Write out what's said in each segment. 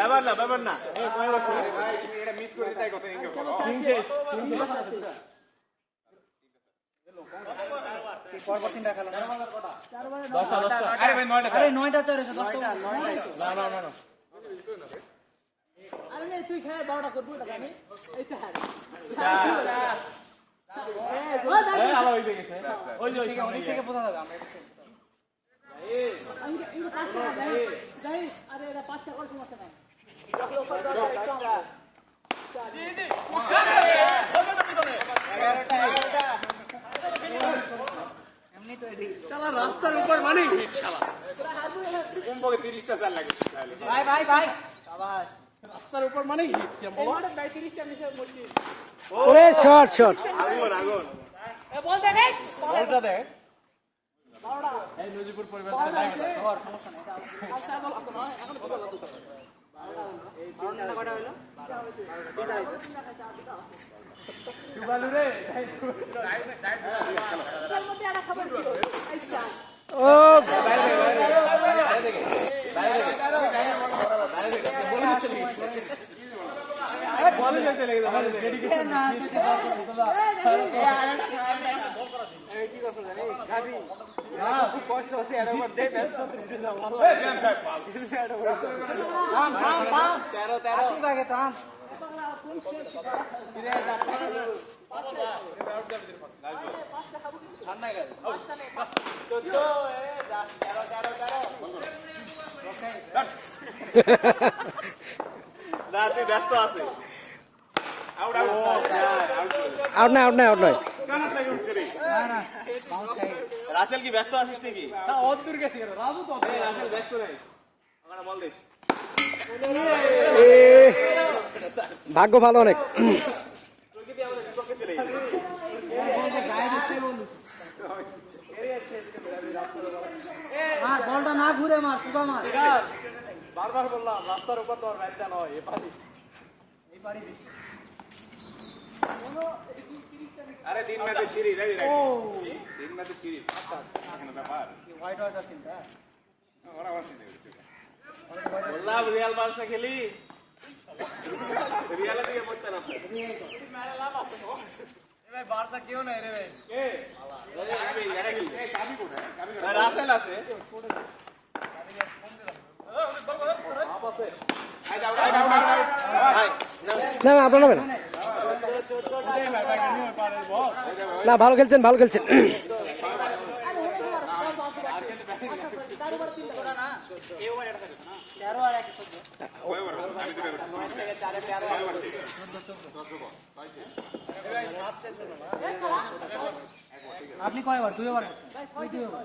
ব্যাপার না ব্যাপার না এটা মিস করে দিতে কথা তুই খেয়ে বারোটা করব হ্যাঁ এটা পাঁচটা করে সমস্যা নাই এমনি তো এটি কমপক্ষে তিরিশটা চাল লাগে ভাই ভাই ভাই আবার ওরে শর্ট শর্ট আগুন আগুন বলটা দেখ এই নজিপুর পরিবার বারোটা কটা হইল ডুবালু রে ও না কষ্ট হচ্ছে তেরো তেরো আগে থাম না তুই ব্যস্ত আছে আউট আউট আউট নাই আউট আউট না না বাউন্স খাই রাসেল কি ব্যস্ত আছিস নাকি? অত দূর গেছে রাজু তো রাসেল ব্যস্ত নাই ওখানে বল দিস ভাগ্য ভালো অনেক। বারবার বললাম রাস্তার উপর তোর ব্যাটটা নয় এ এই বাড়ি আরে তিন সিরিজ এই ও। তিন ম্যাচে সিরিজ এখানে ব্যাপার। হোয়াইট হোয়াইট চিন্তা ওরা আমার চিন্তা বললাম রিয়াল বার্সা খেলি। রিয়ালের দিকে পড়তে না। কাবি এটা কি? কাবি কোথায়? কাবি রাসেল আছে। না না আপনার নেবে না না ভালো খেলছেন ভালো খেলছেন। আপনি কয়বার দুইবার করছেন ওই দুইবার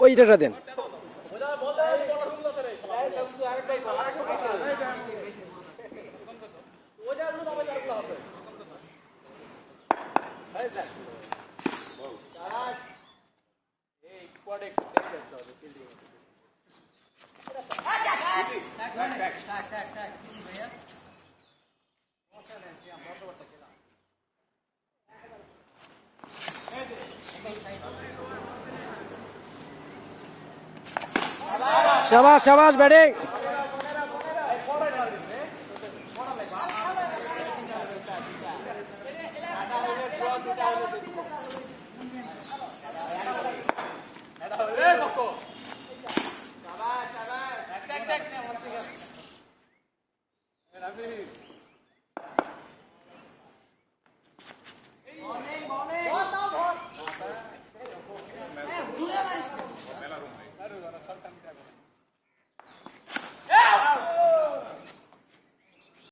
ওইটা দেন शाबाश शाबाश बैटिंग